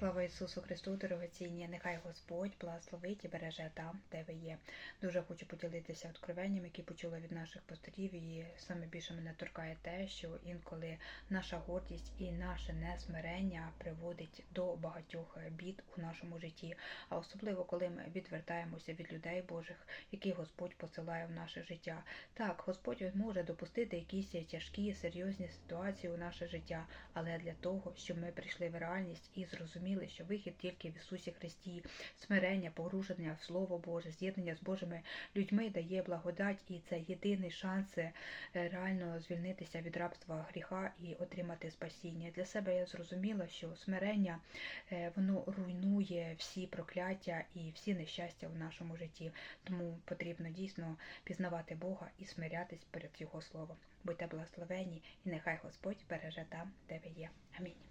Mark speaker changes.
Speaker 1: Слава Ісусу Христу, дорогоцінні, нехай Господь благословить і береже там, де ви є. Дуже хочу поділитися откровенням, які почула від наших пасторів, і саме більше мене торкає те, що інколи наша гордість і наше несмирення приводить до багатьох бід у нашому житті, а особливо коли ми відвертаємося від людей Божих, яких Господь посилає в наше життя. Так, Господь може допустити якісь тяжкі, серйозні ситуації у наше життя, але для того, щоб ми прийшли в реальність і зрозуміли, що вихід тільки в Ісусі Христі, смирення, погруження в Слово Боже, з'єднання з Божими людьми дає благодать, і це єдиний шанс е, реально звільнитися від рабства гріха і отримати спасіння. Для себе я зрозуміла, що смирення е, воно руйнує всі прокляття і всі нещастя в нашому житті. Тому потрібно дійсно пізнавати Бога і смирятись перед Його словом. Будьте благословені, і нехай Господь береже там, де ви є. Амінь.